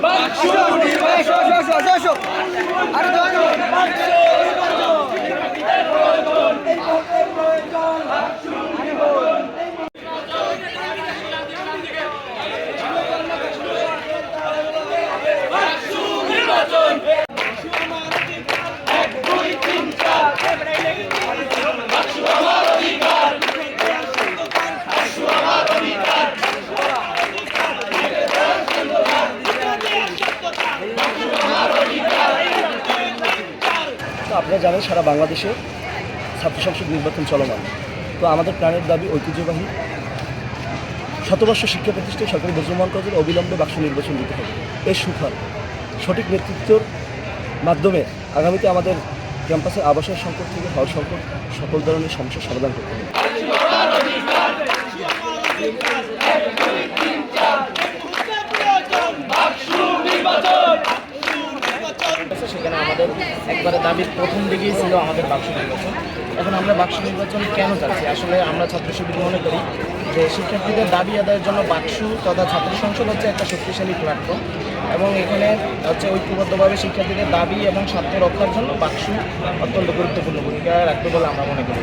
把兄弟们，上上上上上。জানেন সারা বাংলাদেশে ছাত্র সংসদ নির্বাচন চলমান। তো আমাদের প্রাণের দাবি ঐতিহ্যবাহী। শতবর্ষ শিক্ষা প্রতিষ্ঠান সরকারি মুসলমান কলেজের অবিলম্বে বাক্স নির্বাচন দিতে হবে। এর সুফল। সঠিক নেতৃত্বর মাধ্যমে আগামীতে আমাদের ক্যাম্পাসের আবাসন সংকট থেকে হল সংকট সকল ধরনের সমস্যার সমাধান করতে হবে। একবারে দাবির প্রথম দিকেই ছিল আমাদের বাক্স নির্বাচন। এখন আমরা বাক্স নির্বাচন কেন চাচ্ছি? আসলে আমরা ছাত্র শিবির মনে করি যে শিক্ষার্থীদের দাবি আদায়ের জন্য বাক্স তথা ছাত্র সংসদ হচ্ছে একটা শক্তিশালী প্ল্যাটফর্ম এবং এখানে হচ্ছে ঐক্যবদ্ধভাবে শিক্ষার্থীদের দাবি এবং স্বার্থ রক্ষার জন্য বাক্স অত্যন্ত গুরুত্বপূর্ণ ভূমিকা রাখবে বলে আমরা মনে করি।